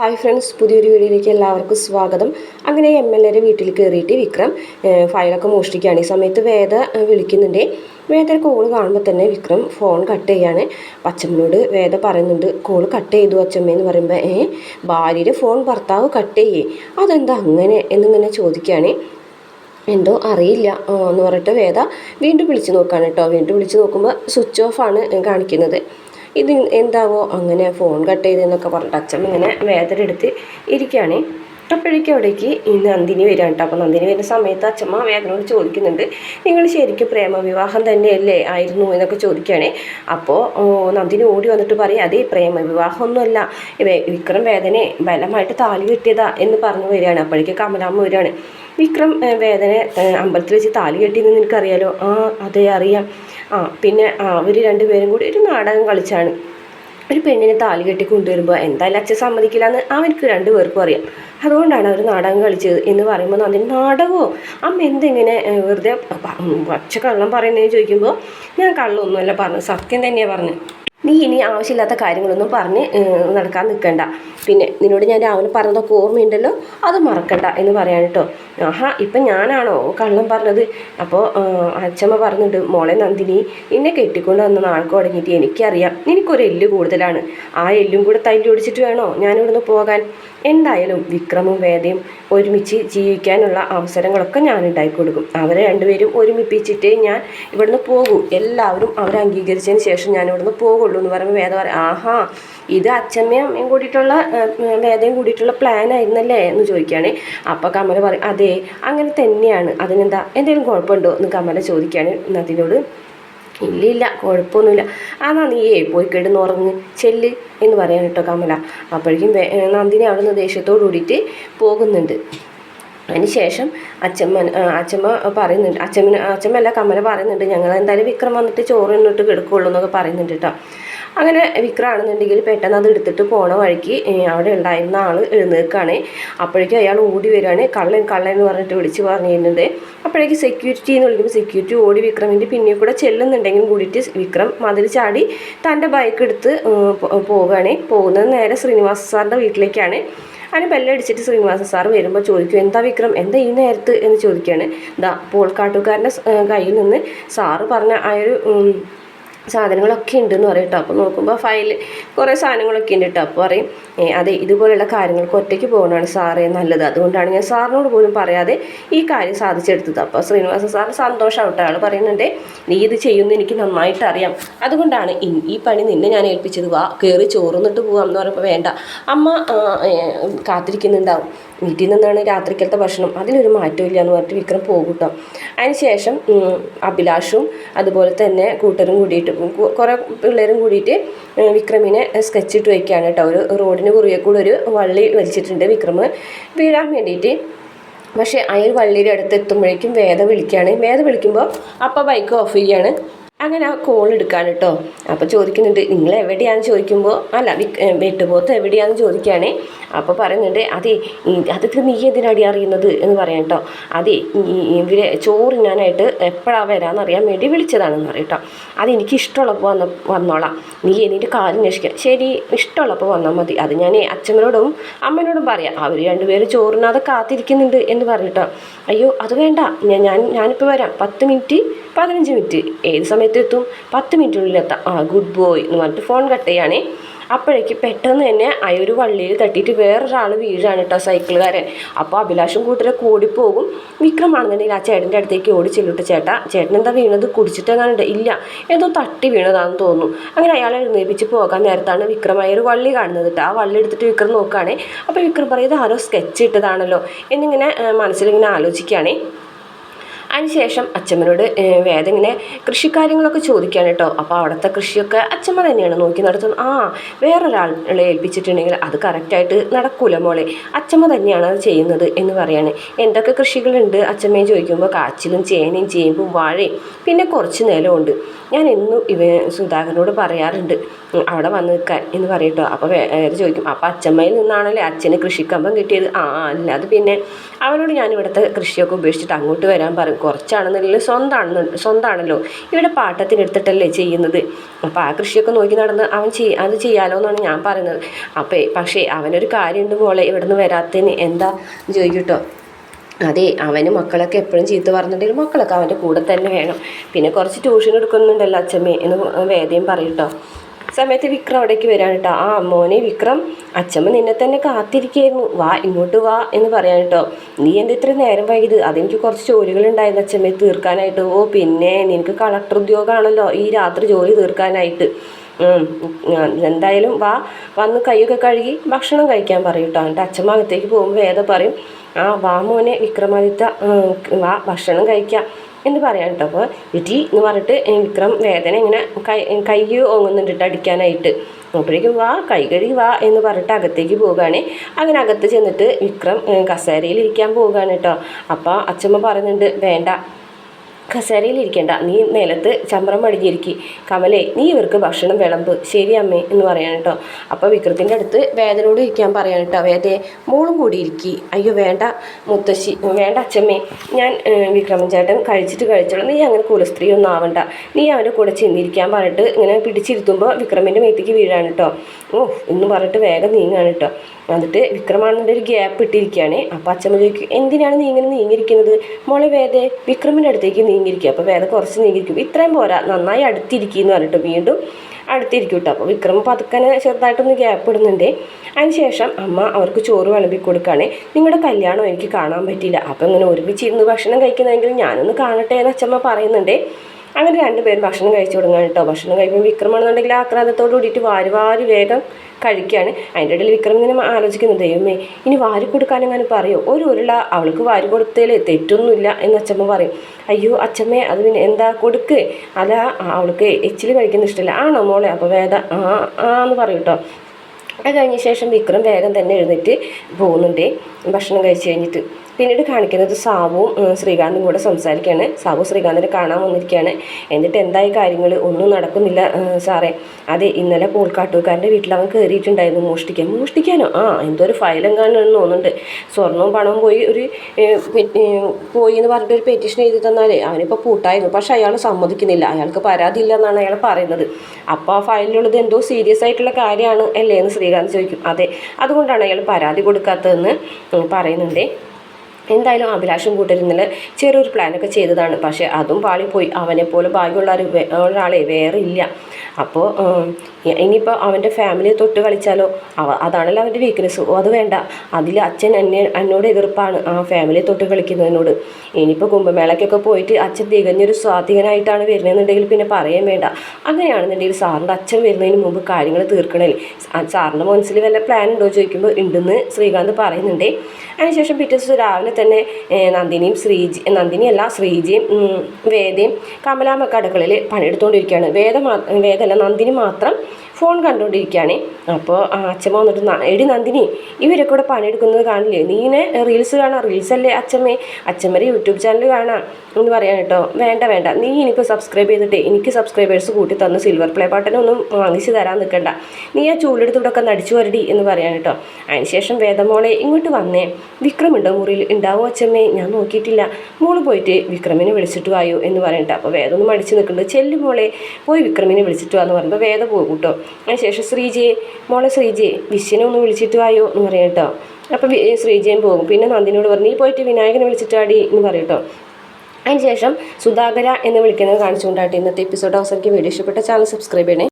Hi friends പുതിയൊരു വീഡിയോയിലേക്ക് എല്ലാവർക്കും സ്വാഗതം. അങ്ങനെ എം എൽ എയുടെ വീട്ടിൽ കയറിയിട്ട് വിക്രം ഫയലൊക്കെ മോഷ്ടിക്കുകയാണ്. ഈ സമയത്ത് വേദ വിളിക്കുന്നുണ്ട്. വേദ കോൾ കാണുമ്പോൾ തന്നെ വിക്രം ഫോൺ കട്ട് ചെയ്യാണ്. അച്ഛമ്മനോട് വേദ പറയുന്നുണ്ട് കോൾ കട്ട് ചെയ്തു അച്ഛമ്മയെന്ന് പറയുമ്പോൾ ഏ ഭാര്യയുടെ ഫോൺ ഭർത്താവ് കട്ട് ചെയ്യേ. അതെന്താ അങ്ങനെ? എന്നിങ്ങനെ ചോദിക്കുകയാണ്. എന്തോ അറിയില്ല എന്ന് പറഞ്ഞിട്ട് വേദ വീണ്ടും വിളിച്ച് നോക്കുകയാണ് കേട്ടോ. വീണ്ടും വിളിച്ച് നോക്കുമ്പോൾ സ്വിച്ച് ഓഫാണ് കാണിക്കുന്നത്. ഇത് എന്താവോ അങ്ങനെ ഫോൺ കട്ട് ചെയ്തെന്നൊക്കെ പറഞ്ഞിട്ട് അച്ഛൻ ഇങ്ങനെ വേദന എടുത്ത് ഇരിക്കുകയാണ്. അപ്പോഴേക്കും അവിടേക്ക് ഈ നന്ദിനി വരികയാണ് കേട്ടോ അപ്പോൾ നന്ദിനി വരുന്ന സമയത്ത് അച്ഛമ്മ വേദനോട് ചോദിക്കുന്നുണ്ട്. നിങ്ങൾ ശരിക്കും പ്രേമവിവാഹം തന്നെയല്ലേ ആയിരുന്നു? എന്നൊക്കെ ചോദിക്കുകയാണ്. അപ്പോൾ നന്ദിനി ഓടി വന്നിട്ട് പറയും അതേ പ്രേമവിവാഹമൊന്നുമല്ല. വിക്രം വേദനെ ബലമായിട്ട് താലി കെട്ടിയതാ എന്ന് പറഞ്ഞു വരികയാണ്. അപ്പോഴേക്ക് കമലാമ്മ വരികയാണ്. വിക്രം വേദന അമ്പലത്തിൽ വെച്ച് താലി കെട്ടിയെന്ന് നിനക്കറിയാലോ? ആ അതെ അറിയാം. ആ പിന്നെ അവർ രണ്ടുപേരും കൂടി ഒരു നാടകം കളിച്ചാണ്. ഒരു പെണ്ണിനെ താലി കെട്ടി കൊണ്ടുവരുമ്പോൾ എന്തായാലും അച്ഛൻ സമ്മതിക്കില്ല എന്ന് അവർക്ക് രണ്ടുപേർക്കും അറിയാം. അതുകൊണ്ടാണ് അവർ നാടകം കളിച്ചത് എന്ന് പറയുമ്പോൾ അതിന് നാടകമോ അമ്മ എന്തെങ്ങനെ വെറുതെ പച്ച കള്ളം പറയുന്നതെന്ന് ചോദിക്കുമ്പോൾ ഞാൻ കള്ളൊന്നുമല്ല പറഞ്ഞു സത്യം തന്നെയാണ് പറഞ്ഞു നീ ഇനി ആവശ്യമില്ലാത്ത കാര്യങ്ങളൊന്നും പറഞ്ഞ് നടക്കാൻ നിൽക്കണ്ട. പിന്നെ നിന്നോട് ഞാൻ രാവിലെ പറഞ്ഞതൊക്കെ ഓർമ്മയുണ്ടല്ലോ അത് മറക്കണ്ട എന്ന് പറയാൻ കേട്ടോ. ആഹാ ഇപ്പം ഞാനാണോ കള്ളം പറഞ്ഞത്? അപ്പോൾ അച്ഛമ്മ പറഞ്ഞിട്ടുണ്ട് മോളെ നന്ദിനി നിന്നെ കെട്ടിക്കൊണ്ട് വന്ന നാൾക്ക് തുടങ്ങിയിട്ട് എനിക്കറിയാം നിനക്കൊരു എല്ല് കൂടുതലാണ്. ആ എല്ലും കൂടെ തല്ലി ഒടിച്ചിട്ട് വേണോ ഞാനിവിടുന്ന് പോകാൻ? എന്തായാലും വിക്രമും വേദയും ഒരുമിച്ച് ജീവിക്കാനുള്ള അവസരങ്ങളൊക്കെ ഞാൻ ഉണ്ടാക്കി കൊടുക്കും. അവരെ രണ്ടുപേരും ഒരുമിപ്പിച്ചിട്ടേ ഞാൻ ഇവിടുന്ന് പോകൂ. എല്ലാവരും അവരെ അംഗീകരിച്ചതിന് ശേഷം ഞാൻ പോകുള്ളൂ. എന്ന് പറയുമ്പോൾ വേദ പറയും ആഹാ ഇത് അച്ഛമ്മയും കൂടിയിട്ടുള്ള വേദയും കൂടിയിട്ടുള്ള പ്ലാൻ ആയിരുന്നല്ലേ? എന്ന് ചോദിക്കുകയാണ്. അപ്പോൾ കമല പറയും അതെ അങ്ങനെ തന്നെയാണ്. അതിനെന്താ എന്തെങ്കിലും കുഴപ്പമുണ്ടോ? എന്ന് കമല ചോദിക്കുകയാണ് നദിനോട്. ഇല്ല ഇല്ല കുഴപ്പമൊന്നുമില്ല. അതാ നീയേ പോയി കിടന്ന് ഉറങ്ങ് ചെല്ല് എന്ന് പറയാൻ കേട്ടോ കമല. അപ്പോഴേക്കും നന്ദിനി അവിടെ നിന്ന് ദേഷ്യത്തോടു കൂടിയിട്ട് പോകുന്നുണ്ട്. അതിനുശേഷം അച്ഛമ്മ അച്ഛമ്മ പറയുന്നുണ്ട് അച്ഛമ്മ അച്ഛമ്മല്ല കമല പറയുന്നുണ്ട് ഞങ്ങൾ എന്തായാലും വിക്രം വന്നിട്ട് ചോറ് തിന്നിട്ട് കിടക്കുള്ളൂ എന്നൊക്കെ പറയുന്നുണ്ട് കേട്ടോ. അങ്ങനെ വിക്രാണെന്നുണ്ടെങ്കിൽ പെട്ടെന്ന് അത് എടുത്തിട്ട് പോണ വഴിക്ക് അവിടെ ഉണ്ടായിരുന്ന ആൾ എഴുന്നേൽക്കുകയാണ് അപ്പോഴേക്കും അയാൾ ഓടി വരികയാണ്. കള്ളൻ കള്ളൻ എന്ന് പറഞ്ഞിട്ട് വിളിച്ച് പറഞ്ഞിരുന്നത് അപ്പോഴേക്കും സെക്യൂരിറ്റി എന്ന് വിളിക്കുമ്പോൾ സെക്യൂരിറ്റി ഓടി വിക്രമിന്റെ പിന്നിൽ കൂടെ ചെല്ലുന്നുണ്ടെങ്കിലും കൂടിയിട്ട് വിക്രം മതിൽ ചാടി തന്റെ ബൈക്ക് എടുത്ത് പോവുകയാണ്. പോകുന്നത് നേരെ ശ്രീനിവാസ സാറിന്റെ വീട്ടിലേക്കാണ്. അതിന് ബെല്ലടിച്ചിട്ട് ശ്രീനിവാസ സാർ വരുമ്പോൾ ചോദിക്കും എന്താ വിക്രം? എന്താ ഈ നേരത്ത്? എന്ന് ചോദിക്കുകയാണ്. ദാ പോൾക്കാട്ടുകാരന്റെ കയ്യിൽ നിന്ന് സാറ് പറഞ്ഞ ആ ഒരു സാധനങ്ങളൊക്കെ ഉണ്ടെന്ന് പറയും കേട്ടോ. അപ്പോൾ നോക്കുമ്പോൾ ഫയൽ കുറേ സാധനങ്ങളൊക്കെ ഉണ്ട് കേട്ടോ. അപ്പോൾ പറയും അതെ ഇതുപോലെയുള്ള കാര്യങ്ങൾക്ക് ഒറ്റയ്ക്ക് പോകുന്നതാണ് സാറേ നല്ലത്. അതുകൊണ്ടാണ് ഞാൻ സാറിനോട് പോലും പറയാതെ ഈ കാര്യം സാധിച്ചെടുത്തത്. അപ്പോൾ ശ്രീനിവാസ സാർ സന്തോഷമാവട്ടെ ആൾ പറയുന്നുണ്ട് നീ ഇത് ചെയ്യുന്നു എനിക്ക് നന്നായിട്ട് അറിയാം. അതുകൊണ്ടാണ് ഈ പണി നിന്നെ ഞാൻ ഏൽപ്പിച്ചത്. വാ കയറി ചോറുന്നിട്ട് പോകാം എന്ന് പറയുമ്പോൾ വേണ്ട. അമ്മ കാത്തിരിക്കുന്നുണ്ടാവും. വീട്ടിൽ നിന്നാണ് രാത്രിക്കലത്തെ ഭക്ഷണം. അതിനൊരു മാറ്റമില്ല എന്ന് പറഞ്ഞിട്ട് വിക്രം പോകും കേട്ടോ അതിനുശേഷം അഭിലാഷും അതുപോലെ തന്നെ കൂട്ടരും കൂടിയിട്ട് കുറേ പിള്ളേരും കൂടിയിട്ട് വിക്രമിനെ സ്കെച്ച് ഇട്ട് വയ്ക്കുകയാണ് കേട്ടോ. ഒരു റോഡിന് കുറുകെ കൂടെ ഒരു വള്ളി വലിച്ചിട്ടുണ്ട് വിക്രം. വീഴാൻ വേണ്ടിയിട്ട്. പക്ഷേ അയൽ വള്ളിയുടെ അടുത്ത് എത്തുമ്പോഴേക്കും വേദ വിളിക്കുകയാണ് വേദ വിളിക്കുമ്പോൾ അപ്പോൾ ബൈക്ക് ഓഫ് ചെയ്യാണ്. അങ്ങനെ ആ കോൾ എടുക്കാൻ കേട്ടോ അപ്പോൾ ചോദിക്കുന്നുണ്ട് നിങ്ങൾ എവിടെയാണെന്ന് ചോദിക്കുമ്പോൾ അല്ല വെട്ടുപോത്ത് എവിടെയാണെന്ന് ചോദിക്കുകയാണേ. അപ്പോൾ പറയുന്നുണ്ട് അതെ അത് അതൊക്കെ നീ എന്തിനാടി അറിയുന്നത്? എന്ന് പറയാം കേട്ടോ അതെ ഇവരെ ചോറിനാനായിട്ട് എപ്പോഴാണ് വരാമെന്ന് അറിയാൻ വേണ്ടി വിളിച്ചതാണെന്ന് പറയും കേട്ടോ അത് എനിക്ക് ഇഷ്ടമുള്ളപ്പോൾ വന്ന വന്നോളാം. നീ എന്നിട്ട് കാര്യം അന്വേഷിക്കാം. ശരി ഇഷ്ടമുള്ളപ്പോൾ വന്നാൽ മതി. അത് ഞാൻ അച്ഛനോടും അമ്മനോടും പറയാം. അവർ രണ്ടുപേരും ചോറിനാതെ കാത്തിരിക്കുന്നുണ്ട് എന്ന് പറഞ്ഞിട്ടോ അയ്യോ അത് വേണ്ട. ഞാൻ ഞാനിപ്പോൾ വരാം. പത്ത് മിനിറ്റ് പതിനഞ്ച് മിനിറ്റ്. ഏത് സമയത്ത് എത്തും? പത്ത് മിനിറ്റിനുള്ളിൽ എത്താം. ആ ഗുഡ് ബോയ് എന്ന് പറഞ്ഞിട്ട് ഫോൺ കട്ട് ചെയ്യാണേ. അപ്പോഴേക്ക് പെട്ടെന്ന് തന്നെ ആ ഒരു വള്ളിയിൽ തട്ടിയിട്ട് വേറൊരാൾ വീഴാണ് കേട്ടോ സൈക്കിളുകാരൻ അപ്പോൾ അഭിലാഷും കൂട്ടരെ കൂടിപ്പോകും വിക്രമാണെന്നുണ്ടെങ്കിൽ ആ ചേട്ടന്റെ അടുത്തേക്ക് ഓടി ചെല്ലിട്ട് ചേട്ടാ. ചേട്ടൻ എന്താ വീണത്? കുടിച്ചിട്ടെന്നാണ് ഇല്ല. ഏതോ തട്ടി വീണതാണെന്ന് തോന്നുന്നു. അങ്ങനെ അയാളെ എഴുന്നേൽപ്പിച്ച് പോകാൻ നേരത്താണ് വിക്രമായ ഒരു വള്ളി കാണുന്നത് കേട്ടോ ആ വള്ളി എടുത്തിട്ട് വിക്രം നോക്കുകയാണേ അപ്പോൾ വിക്രം പറയും ഇത് ആരോ സ്കെച്ച് ഇട്ടതാണല്ലോ. എന്നിങ്ങനെ മനസ്സിലിങ്ങനെ ആലോചിക്കുകയാണേ. അതിനുശേഷം അച്ഛമ്മനോട് വേദങ്ങനെ കൃഷിക്കാര്യങ്ങളൊക്കെ ചോദിക്കാൻ കേട്ടോ. അപ്പോൾ അവിടുത്തെ കൃഷിയൊക്കെ അച്ഛമ്മ തന്നെയാണ് നോക്കി നടത്തുന്നത്. ആ വേറൊരാളെ ഏൽപ്പിച്ചിട്ടുണ്ടെങ്കിൽ അത് കറക്റ്റായിട്ട് നടക്കൂല മോളെ. അച്ഛമ്മ തന്നെയാണ് അത് ചെയ്യുന്നത് എന്ന് പറയാണ്. എന്തൊക്കെ കൃഷികളുണ്ട്? അച്ഛമ്മയെ ചോദിക്കുമ്പോൾ കാച്ചിലും ചേനയും ചേമ്പും വാഴയും പിന്നെ കുറച്ച് നിലമുണ്ട്. ഞാൻ എന്നും ഇവ സുധാകരനോട് പറയാറുണ്ട്. അവിടെ വന്ന് നിൽക്കാൻ എന്ന് പറയട്ടോ. അപ്പോൾ വേറെ ചോദിക്കും അപ്പോൾ അച്ഛമ്മയിൽ നിന്നാണല്ലേ അച്ഛന് കൃഷിക്കമ്പം കിട്ടിയത്? ആ അല്ല അത് പിന്നെ അവനോട് ഞാൻ ഇവിടുത്തെ കൃഷിയൊക്കെ ഉപേക്ഷിച്ചിട്ട് അങ്ങോട്ട് വരാൻ പറയും. കുറച്ചാണെന്നുണ്ടെങ്കിൽ സ്വന്തമാണെന്ന് സ്വന്തമാണല്ലോ ഇവിടെ പാട്ടത്തിനെടുത്തിട്ടല്ലേ ചെയ്യുന്നത്. അപ്പോൾ ആ കൃഷിയൊക്കെ നോക്കി നടന്ന് അവൻ ചെയ് അത് ചെയ്യാലോ എന്നാണ് ഞാൻ പറയുന്നത്. അപ്പോൾ പക്ഷേ അവനൊരു കാര്യമുണ്ട് മോളെ ഇവിടെ നിന്ന് വരാത്തതിന്. എന്താ? ചോദിക്കട്ടോ. അതെ അവന് മക്കളൊക്കെ എപ്പോഴും ചീത്ത പറഞ്ഞിട്ടുണ്ടെങ്കിൽ മക്കളൊക്കെ അവന്റെ കൂടെ തന്നെ വേണം. പിന്നെ കുറച്ച് ട്യൂഷൻ എടുക്കുന്നുണ്ടല്ലോ അച്ഛമ്മേ എന്ന് വേദയും പറയട്ടോ സമയത്ത് വിക്രം അവിടേക്ക് വരാൻ കേട്ടോ. ആ മോനെ വിക്രം അച്ഛമ്മ നിന്നെ തന്നെ കാത്തിരിക്കുകയായിരുന്നു. വാ ഇങ്ങോട്ട് വാ എന്ന് പറയാൻ കേട്ടോ. നീ എന്ത് ഇത്ര നേരം വൈകിയത്? അതെനിക്ക് കുറച്ച് ജോലികളുണ്ടായിരുന്നു അച്ഛമ്മയെ തീർക്കാനായിട്ട്. ഓ പിന്നെ നിനക്ക് കളക്ടർ ഉദ്യോഗമാണല്ലോ ഈ രാത്രി ജോലി തീർക്കാനായിട്ട്. എന്തായാലും വാ വന്ന് കൈയൊക്കെ കഴുകി ഭക്ഷണം കഴിക്കാൻ പറയും കേട്ടോ. എന്നിട്ട് അച്ഛമ്മ അകത്തേക്ക് പോകുമ്പോൾ വേദ പറയും ആ വാ മോനെ വിക്രമാദിത്യ ആ ഭക്ഷണം കഴിക്കാം എന്ന് പറയാം കേട്ടോ. അപ്പോൾ ഇറ്റി എന്ന് പറഞ്ഞിട്ട് വിക്രം വേദന ഇങ്ങനെ കൈ കൈ ഓങ്ങുന്നുണ്ട് കേട്ടോ അടിക്കാനായിട്ട്. അപ്പോഴേക്കും വാ കൈ കഴുകി വാ എന്ന് പറഞ്ഞിട്ട് അകത്തേക്ക് പോവുകയാണ്. അങ്ങനെ അകത്ത് ചെന്നിട്ട് വിക്രം കസേരയിൽ ഇരിക്കാൻ പോവുകയാണ് കേട്ടോ. അപ്പോൾ അച്ഛമ്മ പറയുന്നുണ്ട് വേണ്ട കസേരയിൽ ഇരിക്കണ്ട നീ നിലത്ത് ചമ്രം അടിഞ്ഞിരിക്കി. കമലേ നീ ഇവർക്ക് ഭക്ഷണം വിളമ്പ്. ശരി അമ്മേ എന്ന് പറയാൻ കേട്ടോ. അപ്പോൾ വിക്രത്തിന്റെ അടുത്ത് വേദനോട് ഇരിക്കാൻ പറയാൻ കേട്ടോ. വേദയെ മോളും കൂടി ഇരിക്കി. അയ്യോ വേണ്ട മുത്തശ്ശി വേണ്ട അച്ഛമ്മേ. ഞാൻ വിക്രമൻ ചേട്ടൻ കഴിച്ചിട്ട് കഴിച്ചോളൂ. നീ അങ്ങനെ കുലസ്ത്രീ ഒന്നും ആവണ്ട. നീ അവന്റെ കൂടെ ചെന്നിരിക്കാൻ പറഞ്ഞിട്ട് ഇങ്ങനെ പിടിച്ചിരുത്തുമ്പോൾ വിക്രമിന്റെ മേത്തേക്ക് വീഴാണ് കേട്ടോ. ഓ എന്ന് പറഞ്ഞിട്ട് വേഗം നീങ്ങാണ് കേട്ടോ. എന്നിട്ട് വിക്രമാണെന്നുണ്ട് ഒരു ഗ്യാപ്പ് ഇട്ടിരിക്കുകയാണ്. അപ്പോൾ അച്ഛമ്മ ചോദിക്കും എന്തിനാണ് നീ ഇങ്ങനെ നീങ്ങിയിരിക്കുന്നത്? മോളെ വേദേ വിക്രമിന്റെ അടുത്തേക്ക് നീങ്ങിയിരിക്കുക അപ്പോൾ വേദ കുറച്ച് നീങ്ങിയിരിക്കും. ഇത്രയും പോരാ. നന്നായി അടുത്തിരിക്കും എന്ന് പറഞ്ഞിട്ട് വീണ്ടും അടുത്തിരിക്കും കേട്ടോ അപ്പോൾ വിക്രം പതുക്കനെ ചെറുതായിട്ടൊന്ന് ഗ്യാപ്പ് ഇടുന്നുണ്ട്. അതിനുശേഷം അമ്മ അവർക്ക് ചോറ് വിളമ്പി കൊടുക്കുകയാണ് നിങ്ങളുടെ കല്യാണം എനിക്ക് കാണാൻ പറ്റിയില്ല. അപ്പോൾ ഇങ്ങനെ ഒരുമിച്ചിരുന്ന് ഭക്ഷണം കഴിക്കുന്നതെങ്കിൽ ഞാനൊന്ന് കാണട്ടെ എന്ന് അച്ഛമ്മ പറയുന്നുണ്ട്. അങ്ങനെ രണ്ടുപേരും ഭക്ഷണം കഴിച്ചു തുടങ്ങാൻ കേട്ടോ. ഭക്ഷണം കഴിക്കുമ്പോൾ വിക്രമാണെന്നുണ്ടെങ്കിൽ ആക്രാന്തത്തോട് കൂടിയിട്ട് വാരി വാരി വേഗം കഴിക്കുകയാണ്. അതിന്റെ ഇടയിൽ വിക്രം ഇങ്ങനെ ആലോചിക്കുന്നു ദൈവമേ ഇനി വാരി കൊടുക്കാനെങ്ങനെ പറയോ? ഒരു ഉരുള അവൾക്ക് വാരി കൊടുത്തതിൽ തെറ്റൊന്നുമില്ല എന്ന് അച്ഛമ്മ പറയും. അയ്യോ അച്ഛമ്മേ അത് പിന്നെ എന്താ കൊടുക്ക്? അല്ല അവൾക്ക് എച്ചിൽ കഴിക്കുന്ന ഇഷ്ടമില്ല. ആണോ മോളെ അപ്പോൾ വേദ ആ ആന്ന് പറയും കേട്ടോ. അത് കഴിഞ്ഞ ശേഷം വിക്രം വേഗം തന്നെ എഴുന്നേറ്റ് പോകുന്നുണ്ട് ഭക്ഷണം കഴിച്ച് കഴിഞ്ഞിട്ട്. പിന്നീട് കാണിക്കുന്നത് സാവും ശ്രീകാന്തും കൂടെ സംസാരിക്കുകയാണ്. സാവു ശ്രീകാന്തിനെ കാണാൻ വന്നിരിക്കുകയാണ്. എന്നിട്ട് എന്തായി കാര്യങ്ങൾ ഒന്നും നടക്കുന്നില്ല സാറേ. അതെ ഇന്നലെ പോൾക്കാട്ടൂക്കാരന്റെ വീട്ടിൽ അവൻ കയറിയിട്ടുണ്ടായിരുന്നു മോഷ്ടിക്കാൻ. മോഷ്ടിക്കാനോ? ആ എന്തോ ഒരു ഫയലും കാണണമെന്ന് തോന്നുന്നുണ്ട്. സ്വർണവും പണവും പോയി ഒരു പോയി എന്ന് പറഞ്ഞിട്ട് ഒരു പെറ്റീഷൻ എഴുതി തന്നാലേ അവനിപ്പോൾ പൂട്ടായിരുന്നു. പക്ഷേ അയാൾ സമ്മതിക്കുന്നില്ല. അയാൾക്ക് പരാതി ഇല്ല എന്നാണ് അയാൾ പറയുന്നത്. അപ്പോൾ ആ ഫയലിലുള്ളത് എന്തോ സീരിയസ് ആയിട്ടുള്ള കാര്യമാണ് അല്ലേ എന്ന് ശ്രീകാന്ത് ചോദിക്കും. അതെ അതുകൊണ്ടാണ് അയാൾ പരാതി കൊടുക്കാത്തതെന്ന് പറയുന്നുണ്ട്. എന്തായാലും അഭിലാഷും കൂട്ടരുന്നിൽ ചെറിയൊരു പ്ലാനൊക്കെ ചെയ്തതാണ്. പക്ഷേ അതും പാളിപ്പോയി. അവനെപ്പോലെ ഭാഗ്യമുള്ള ഒരു ഒരാളെ വേറെ ഇല്ല. അപ്പോൾ ഇനിയിപ്പോൾ അവന്റെ ഫാമിലി തൊട്ട് കളിച്ചാലോ? അവ അതാണല്ലോ അവന്റെ വീക്ക്നെസ് അത് വേണ്ട. അതിൽ അച്ഛൻ എന്നെ എന്നോട് എതിർപ്പാണ് ആ ഫാമിലി തൊട്ട് കളിക്കുന്നതിനോട്. ഇനിയിപ്പോൾ കുംഭമേളയ്ക്കൊക്കെ പോയിട്ട് അച്ഛൻ തികഞ്ഞൊരു സ്വാധീനമായിട്ടാണ് വരുന്നതെന്നുണ്ടെങ്കിൽ പിന്നെ പറയാൻ വേണ്ട. അങ്ങനെയാണെന്നുണ്ടെങ്കിൽ സാറിന്റെ അച്ഛൻ വരുന്നതിന് മുമ്പ് കാര്യങ്ങൾ തീർക്കണേ സാറിന്റെ മനസ്സിൽ വല്ല പ്ലാൻ ഉണ്ടോ ചോദിക്കുമ്പോൾ ഉണ്ടെന്ന് ശ്രീകാന്ത് പറയുന്നുണ്ട്. അതിനുശേഷം പിറ്റേ ദിവസം രാവിലെ തന്നെ നന്ദിനിയും ശ്രീജി നന്ദിനിയല്ല ശ്രീജിയും വേദയും കമലാമൊക്കെ അടുക്കളയിൽ പണിയെടുത്തുകൊണ്ടിരിക്കുകയാണ് വേദ മാ വേദമല്ല നന്ദിനി മാത്രം ഫോൺ കണ്ടുകൊണ്ടിരിക്കുകയാണ് അപ്പോൾ അച്ഛമ്മ വന്നിട്ട് എടി നന്ദിനി ഇവരൊക്കെ കൂടെ പണിയെടുക്കുന്നത് കാണില്ലേ? നീ ഇങ്ങനെ റീൽസ് കാണാം? റീൽസ് അല്ലേ അച്ഛമ്മേ? അച്ഛമ്മരെ യൂട്യൂബ് ചാനൽ കാണാം? എന്ന് പറയാൻ കേട്ടോ. വേണ്ട വേണ്ട. നീ എനിക്ക് സബ്സ്ക്രൈബ് ചെയ്തിട്ട് എനിക്ക് സബ്സ്ക്രൈബേഴ്സ് കൂട്ടി തന്ന് സിൽവർ പ്ലേ ബട്ടനൊന്നും വാങ്ങിച്ച് തരാൻ നിൽക്കണ്ട. നീ ആ ചൂടെടുത്ത് ഇവിടെ ഒക്കെ നടിച്ചു വരടി എന്ന് പറയാൻ കേട്ടോ. അതിനുശേഷം വേദമോളെ ഇങ്ങോട്ട് വന്നേ. വിക്രം ഉണ്ടോ മുറിയിൽ? ഉണ്ടാവും അച്ഛമ്മേ? ഞാൻ നോക്കിയിട്ടില്ല. മോൾ പോയിട്ട് വിക്രമിനെ വിളിച്ചിട്ട് വായോ എന്ന് പറയട്ടെ അപ്പോൾ വേദം ഒന്ന് മടിച്ച് നിൽക്കുന്നുണ്ട്. ചെല്ലു മോളെ പോയി വിക്രമിനെ വിളിച്ചിട്ട് വാ എന്ന് പറയുമ്പോൾ വേദ പോകും കേട്ടോ. അതിനുശേഷം ശ്രീജയെ മോളെ ശ്രീജയെ വിശ്വനെ ഒന്ന് വിളിച്ചിട്ട് വായോ എന്ന് പറയും കേട്ടോ. അപ്പോൾ ശ്രീജയും പോകും. പിന്നെ നന്ദിനോട് പറഞ്ഞു നീ പോയിട്ട് വിനായകനെ വിളിച്ചിട്ടാടി എന്ന് പറയും കേട്ടോ. അതിനുശേഷം സുധാകര എന്ന് വിളിക്കുന്നത് കാണിച്ചുകൊണ്ടായിട്ട് ഇന്നത്തെ എപ്പിസോഡ് അവസാനിക്ക് വീഡിയോ ഇഷ്ടപ്പെട്ട ചാനൽ സബ്സ്ക്രൈബ് ചെയ്യണേ.